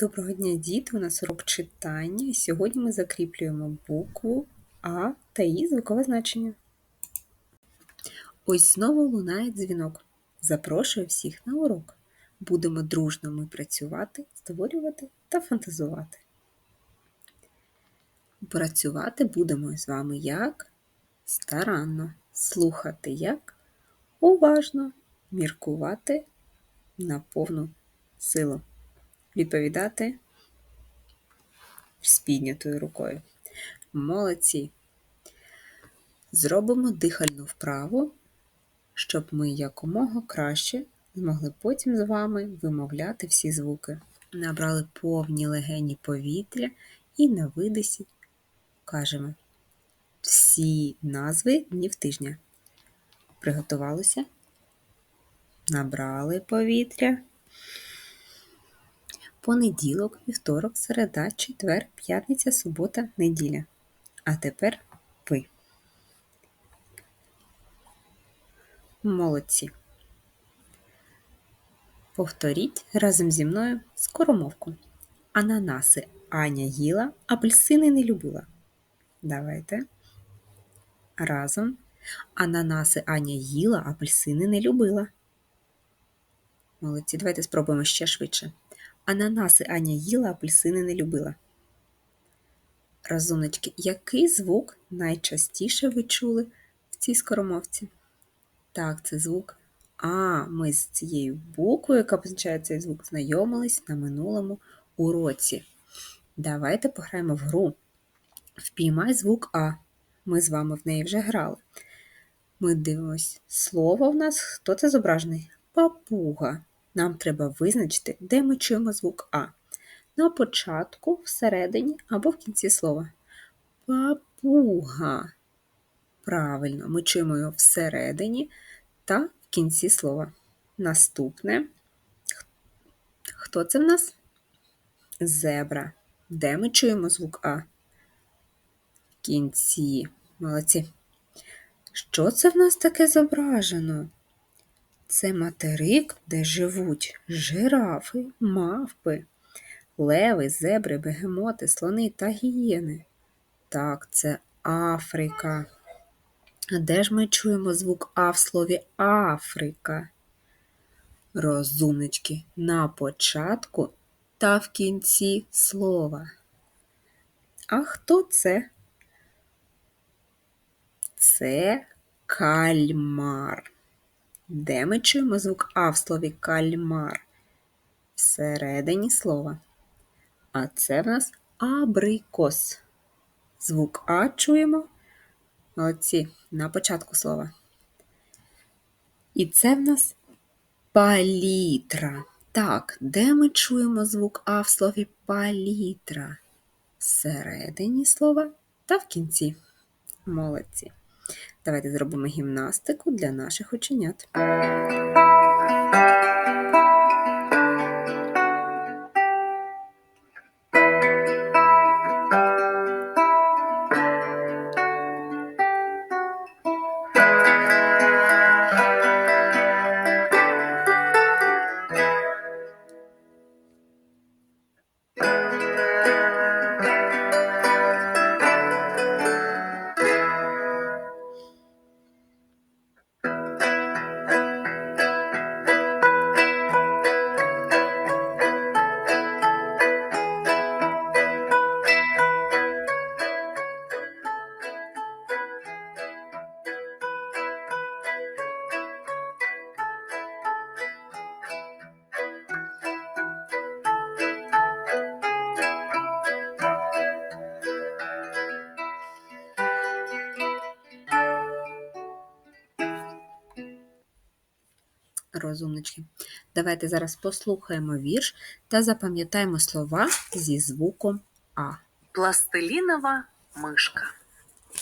Доброго дня, діти! У нас урок читання. Сьогодні ми закріплюємо букву А та її звукове значення. Ось знову лунає дзвінок. Запрошую всіх на урок. Будемо дружно ми працювати, створювати та фантазувати. Працювати будемо з вами як старанно, слухати як уважно, міркувати на повну силу відповідати з піднятою рукою. Молодці. Зробимо дихальну вправу, щоб ми якомога краще змогли потім з вами вимовляти всі звуки. Набрали повні легені повітря і на видисі кажемо всі назви днів тижня. Приготувалися? Набрали повітря понеділок, вівторок, середа, четвер, п'ятниця, субота, неділя. А тепер ви. Молодці. Повторіть разом зі мною скоромовку. Ананаси Аня їла, апельсини не любила. Давайте. Разом. Ананаси Аня їла, апельсини не любила. Молодці, давайте спробуємо ще швидше. Ананаси Аня їла, апельсини не любила. Розумнички, який звук найчастіше ви чули в цій скоромовці? Так, це звук А. Ми з цією буквою, яка позначає цей звук, знайомились на минулому уроці. Давайте пограємо в гру. Впіймай звук А. Ми з вами в неї вже грали. Ми дивимось слово в нас. Хто це зображений? Папуга нам треба визначити, де ми чуємо звук А. На початку, всередині або в кінці слова. Папуга. Правильно, ми чуємо його всередині та в кінці слова. Наступне. Хто це в нас? Зебра. Де ми чуємо звук А? В кінці. Молодці. Що це в нас таке зображено? Це материк, де живуть жирафи, мавпи, леви, зебри, бегемоти, слони та гієни. Так, це Африка. А де ж ми чуємо звук А в слові Африка? Розумнички на початку та в кінці слова. А хто це? Це кальмар. Де ми чуємо звук А в слові кальмар? Всередині слова. А це в нас абрикос. Звук А чуємо. Молодці, на початку слова. І це в нас палітра. Так, де ми чуємо звук А в слові палітра? Всередині слова та в кінці. Молодці. Давайте зробимо гімнастику для наших оченят. Розумнички. Давайте зараз послухаємо вірш та запам'ятаємо слова зі звуком А. Пластилінова мишка.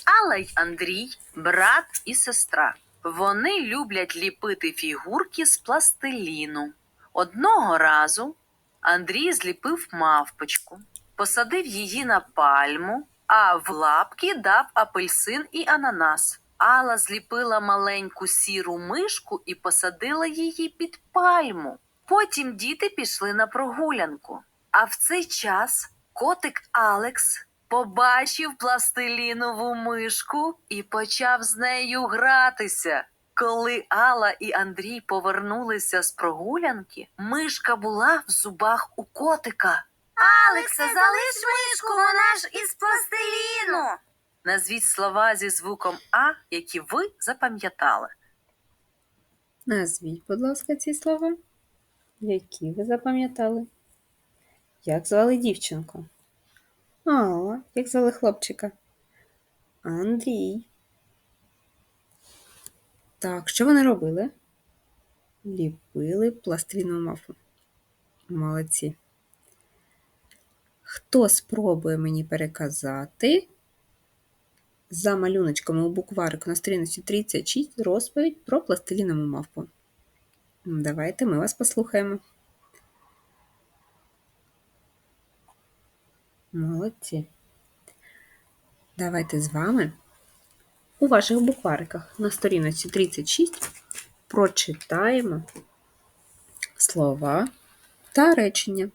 Алла й Андрій, брат і сестра. Вони люблять ліпити фігурки з пластиліну. Одного разу Андрій зліпив мавпочку, посадив її на пальму, а в лапки дав апельсин і ананас. Алла зліпила маленьку сіру мишку і посадила її під пальму. Потім діти пішли на прогулянку. А в цей час котик Алекс побачив пластилінову мишку і почав з нею гратися. Коли Алла і Андрій повернулися з прогулянки, мишка була в зубах у котика. Алексе, залиш мишку, вона ж із пластиліну. Назвіть слова зі звуком А, які ви запам'ятали. Назвіть, будь ласка, ці слова, які ви запам'ятали. Як звали дівчинку? Алла. Як звали хлопчика? Андрій. Так, що вони робили? Ліпили пластилінову мафу. Молодці. Хто спробує мені переказати за малюночками у букварику на сторінці 36 розповідь про пластилінову мавпу? Давайте ми вас послухаємо. Молодці. Давайте з вами у ваших буквариках на сторінці 36 прочитаємо слова та речення.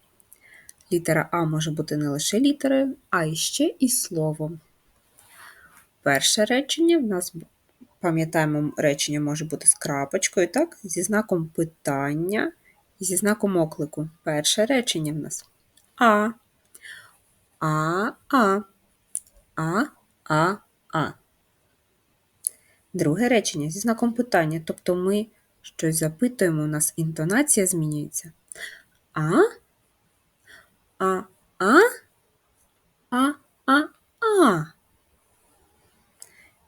Літера А може бути не лише літерою, а і ще і словом. Перше речення в нас, пам'ятаємо, речення може бути з крапочкою, так? Зі знаком питання і зі знаком оклику. Перше речення в нас А. А, А. А, А, А. Друге речення зі знаком питання, тобто ми щось запитуємо, у нас інтонація змінюється. А, А, А, А, А, А.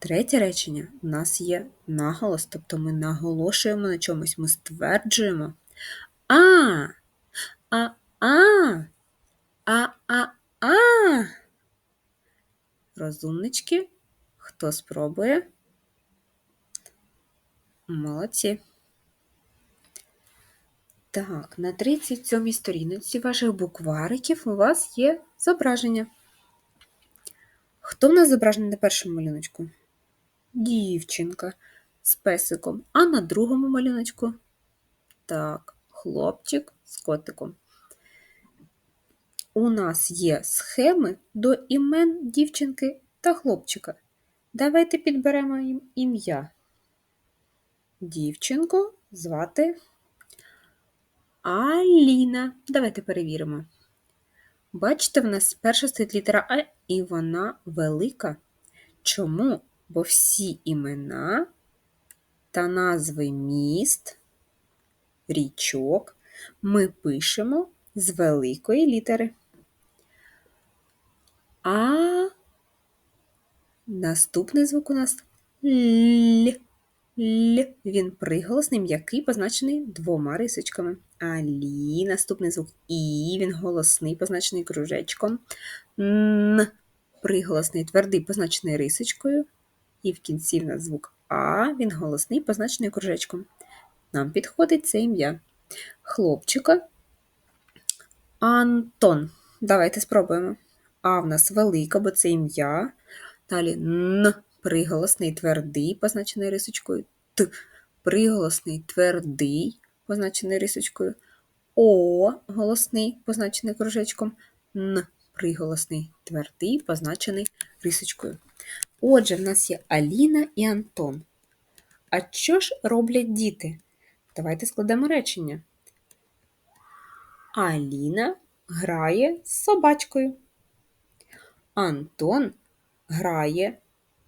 Третє речення у нас є наголос, тобто ми наголошуємо на чомусь, ми стверджуємо. А, А, А, А, А, А. Розумнички. Хто спробує? Молодці. Так, на 37 сторінці ваших буквариків у вас є зображення. Хто в нас зображений на першому малюночку? Дівчинка з песиком, а на другому малюночку? Так, хлопчик з котиком. У нас є схеми до імен дівчинки та хлопчика. Давайте підберемо їм ім'я. Дівчинку звати Аліна. Давайте перевіримо. Бачите, в нас перша стоїть літера А, і вона велика. Чому? Бо всі імена та назви міст, річок ми пишемо з великої літери. А наступний звук у нас Л. Л. Він приголосний, м'який, позначений двома рисочками. А лі. Наступний звук І. Він голосний, позначений кружечком. Н. Приголосний, твердий, позначений рисочкою. І в кінці в нас звук А. Він голосний, позначений кружечком. Нам підходить це ім'я. Хлопчика. Антон. Давайте спробуємо. А в нас велика, бо це ім'я. Далі Н приголосний твердий, позначений рисочкою. Т приголосний твердий, позначений рисочкою. О голосний, позначений кружечком. Н приголосний твердий, позначений рисочкою. Отже, в нас є Аліна і Антон. А що ж роблять діти? Давайте складемо речення. Аліна грає з собачкою. Антон грає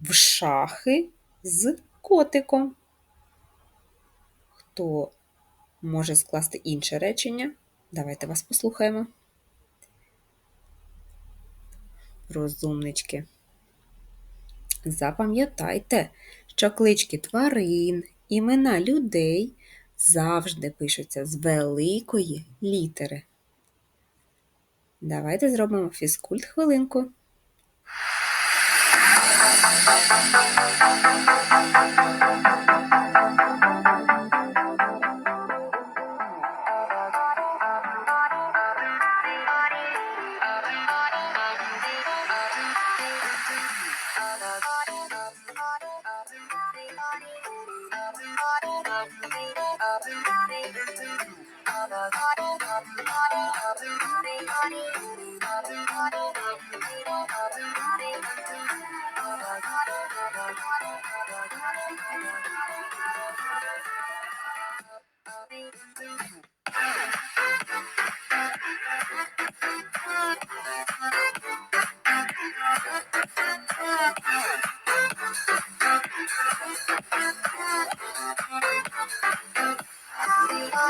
в шахи з котиком. Хто може скласти інше речення? Давайте вас послухаємо. Розумнички. Запам'ятайте, що клички тварин, імена людей завжди пишуться з великої літери. Давайте зробимо фізкульт хвилинку. Thank you.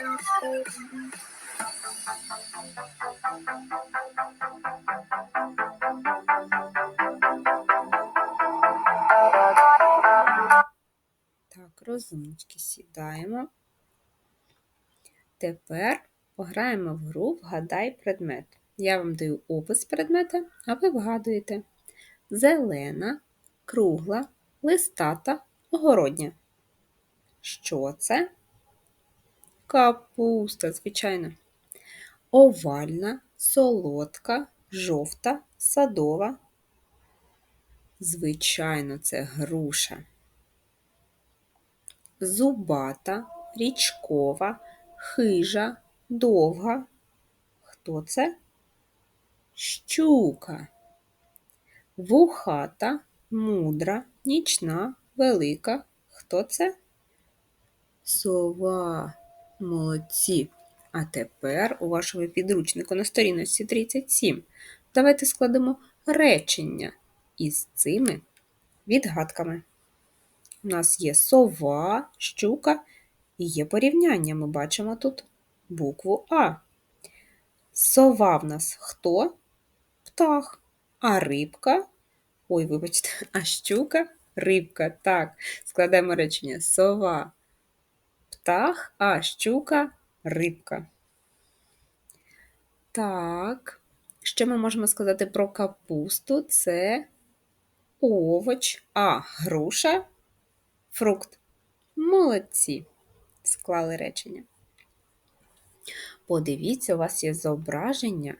Так, розумнички, сідаємо. Тепер пограємо в гру Вгадай предмет. Я вам даю опис предмета, а ви вгадуєте. Зелена, кругла, листата, огородня. Що це? Капуста, звичайно. Овальна, солодка, жовта, садова. Звичайно, це груша. Зубата, річкова, хижа, довга. Хто це? Щука. Вухата, мудра, нічна, велика. Хто це? Сова. Молодці. А тепер у вашому підручнику на сторіночці 37 давайте складемо речення із цими відгадками. У нас є сова, щука і є порівняння. Ми бачимо тут букву А. Сова в нас хто? Птах. А рибка. Ой, вибачте, а щука рибка. Так, складемо речення сова, птах, а щука рибка. Так, що ми можемо сказати про капусту? Це овоч, а груша фрукт. Молодці. Склали речення. Подивіться, у вас є зображення.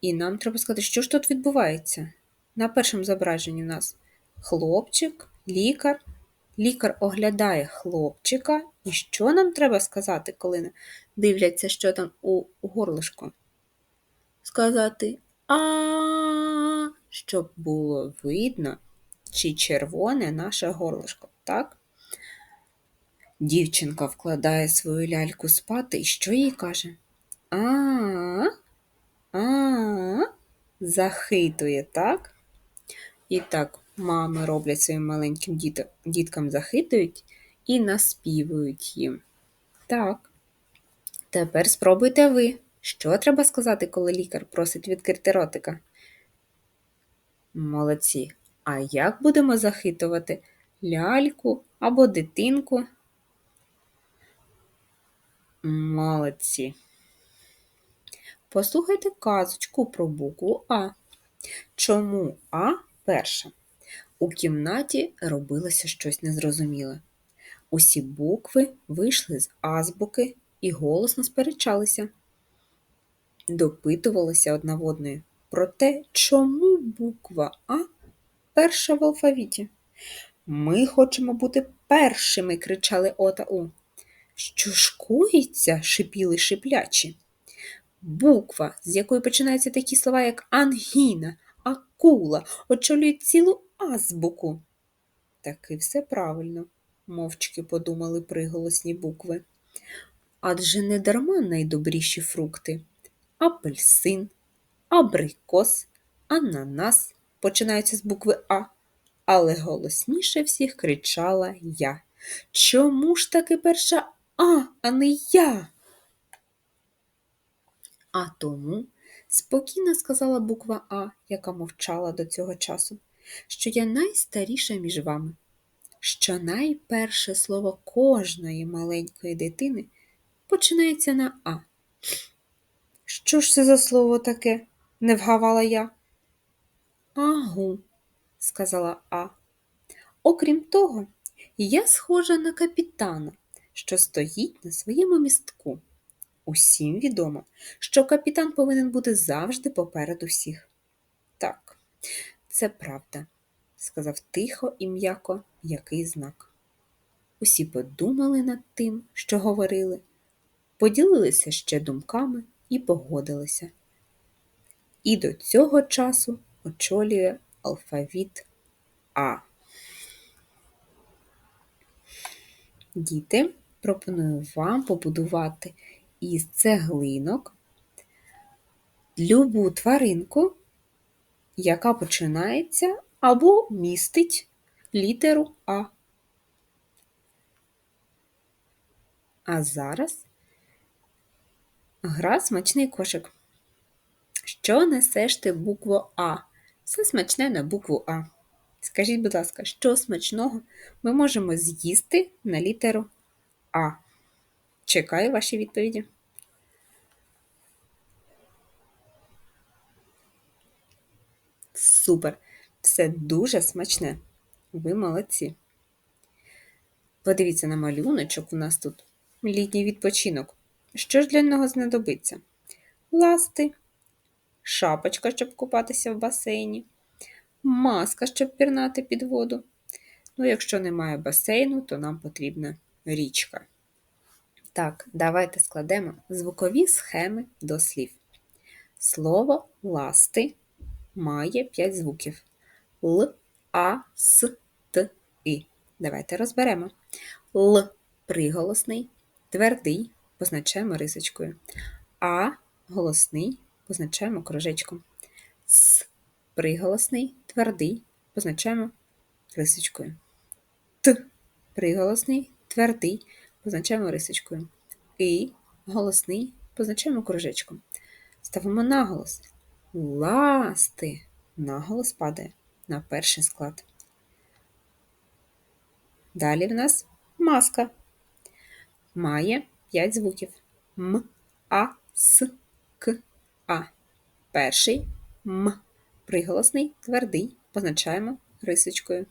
І нам треба сказати, що ж тут відбувається. На першому зображенні у нас хлопчик, лікар. Лікар оглядає хлопчика. І що нам треба сказати, коли дивляться, що там у горлишку? Сказати а, щоб було видно, чи червоне наше горлишко, так? Дівчинка вкладає свою ляльку спати, і що їй каже? А, а, захитує, так? І так, мами роблять своїм маленьким діт- діткам захитують і наспівують їм. Так. Тепер спробуйте ви. Що треба сказати, коли лікар просить відкрити ротика? Молодці. А як будемо захитувати ляльку або дитинку? Молодці. Послухайте казочку про букву А. Чому А перша? У кімнаті робилося щось незрозуміле. Усі букви вийшли з азбуки і голосно сперечалися. Допитувалися одна в одної про те, чому буква А перша в алфавіті. Ми хочемо бути першими, кричали О та У. Що ж коїться? шипіли шиплячі. Буква, з якої починаються такі слова, як ангіна, акула, очолює цілу азбуку. Таки все правильно, мовчки подумали приголосні букви. Адже не дарма найдобріші фрукти апельсин, абрикос, ананас починаються з букви А, але голосніше всіх кричала я. Чому ж таки перша А, а не я? А тому, спокійно сказала буква А, яка мовчала до цього часу, що я найстаріша між вами, що найперше слово кожної маленької дитини починається на А. Що ж це за слово таке? не вгавала я. Агу, сказала А. Окрім того, я схожа на капітана, що стоїть на своєму містку. Усім відомо, що капітан повинен бути завжди попереду всіх. Це правда, сказав тихо і м'яко який знак. Усі подумали над тим, що говорили, поділилися ще думками і погодилися. І до цього часу очолює алфавіт А. Діти, пропоную вам побудувати із цеглинок любу тваринку, яка починається або містить літеру А. А зараз гра смачний кошик. Що несеш ти букву А? Все смачне на букву А. Скажіть, будь ласка, що смачного ми можемо з'їсти на літеру А? Чекаю ваші відповіді. Супер! Все дуже смачне. Ви молодці. Подивіться на малюночок, у нас тут літній відпочинок. Що ж для нього знадобиться? Ласти, шапочка, щоб купатися в басейні, маска, щоб пірнати під воду. Ну, якщо немає басейну, то нам потрібна річка. Так, давайте складемо звукові схеми до слів. Слово ласти має 5 звуків: Л, А, С, Т, І. Давайте розберемо. Л приголосний, твердий, позначаємо рисочкою. А голосний, позначаємо кружечком. С приголосний, твердий, позначаємо рисочкою. Т приголосний, твердий, позначаємо рисочкою. І голосний, позначаємо кружечком. Ставимо наголос. Ласти. Наголос падає на перший склад. Далі в нас маска. Має 5 звуків. М, А, С, К, А. Перший М. Приголосний, твердий, позначаємо рисочкою.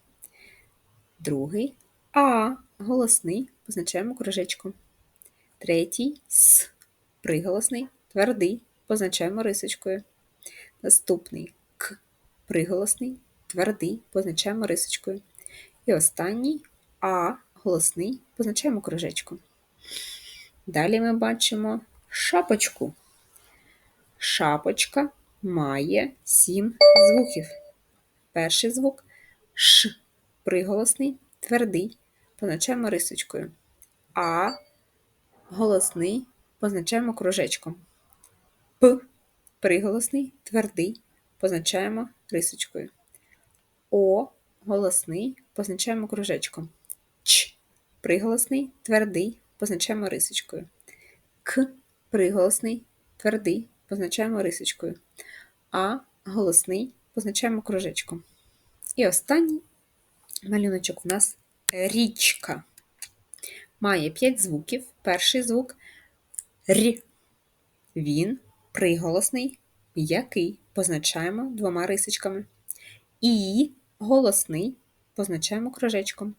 Другий А. Голосний, позначаємо кружечком. Третій С. Приголосний, твердий, позначаємо рисочкою. Наступний К. Приголосний, твердий, позначаємо рисочкою. І останній А. Голосний, позначаємо кружечком. Далі ми бачимо шапочку. Шапочка має сім звуків. Перший звук Ш. Приголосний, твердий, позначаємо рисочкою. А. Голосний, позначаємо кружечком. П. Приголосний, твердий, позначаємо рисочкою. О. Голосний, позначаємо кружечком. Ч. Приголосний, твердий, позначаємо рисочкою. К. Приголосний, твердий, позначаємо рисочкою. А. Голосний, позначаємо кружечком. І останній малюночок у нас річка. Має 5 звуків. Перший звук Р. Він приголосний, м'який, позначаємо двома рисочками. І голосний позначаємо кружечком.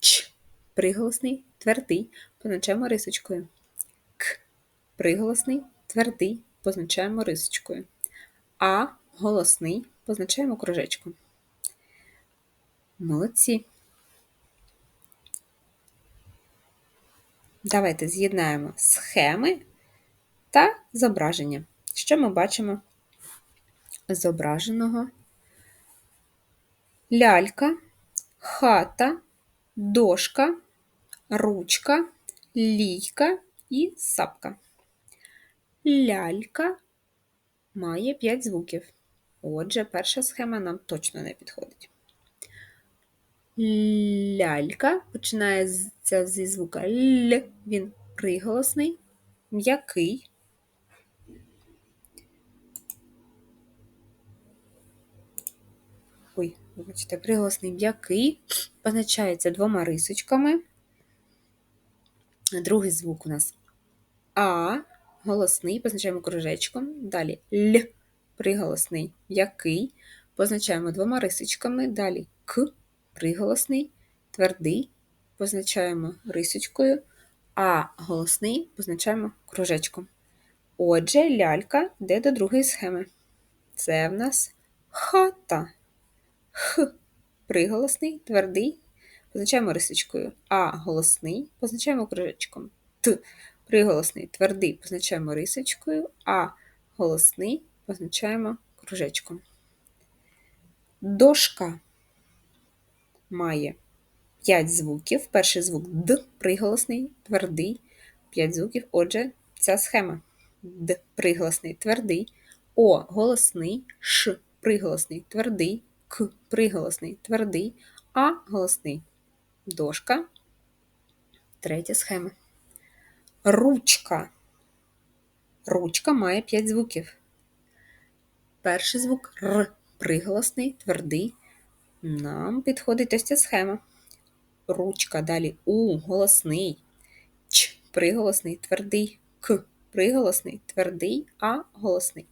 Ч. Приголосний, твердий, позначаємо рисочкою. К. Приголосний, твердий, позначаємо рисочкою. А голосний позначаємо кружечком. Молодці. Давайте з'єднаємо схеми та зображення. Що ми бачимо зображеного? Лялька, хата, дошка, ручка, лійка і сапка. Лялька має 5 звуків. Отже, перша схема нам точно не підходить. Лялька починається зі звука Л. Він приголосний, м'який. Вибачте, приголосний м'який, позначається двома рисочками. Другий звук у нас А, голосний, позначаємо кружечком. Далі Л приголосний м'який, позначаємо двома рисочками. Далі К приголосний, твердий, позначаємо рисочкою, а голосний позначаємо кружечком. Отже, лялька йде до другої схеми. Це в нас хата. Х. Приголосний, твердий, позначаємо рисочкою, а. Голосний. Позначаємо кружечком. Т. Приголосний, твердий. Позначаємо рисочкою, а. Голосний. Позначаємо кружечком. Дошка має 5 звуків. Перший звук Д приголосний, твердий, 5 звуків. Отже, ця схема. Д приголосний, твердий, О. Голосний, Ш. Приголосний, твердий, К приголосний, твердий, А голосний. Дошка. Третя схема. Ручка. Ручка має 5 звуків. Перший звук Р приголосний, твердий. Нам підходить ось ця схема. Ручка, далі У голосний, Ч приголосний, твердий, К приголосний, твердий, А голосний.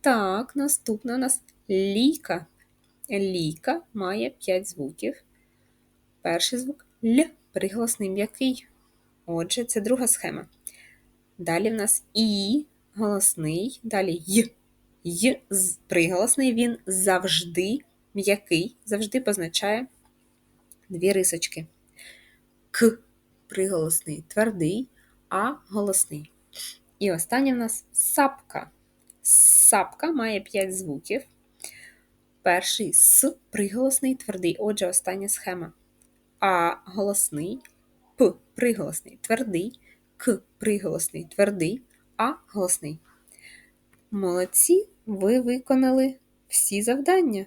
Так, наступна у нас ліка. Ліка має 5 звуків. Перший звук Л приголосний м'який. Отже, це друга схема. Далі в нас І голосний, далі Й. Й приголосний, він завжди м'який, завжди позначає дві рисочки. К приголосний твердий, А голосний. І останнє в нас сапка. Сапка має 5 звуків. Перший С приголосний твердий. Отже, остання схема. А голосний, П приголосний твердий, К приголосний твердий, А голосний. Молодці, ви виконали всі завдання.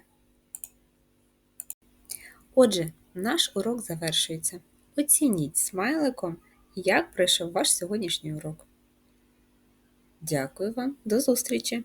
Отже, наш урок завершується. Оцініть смайликом, як пройшов ваш сьогоднішній урок. Дякую вам, до зустрічі!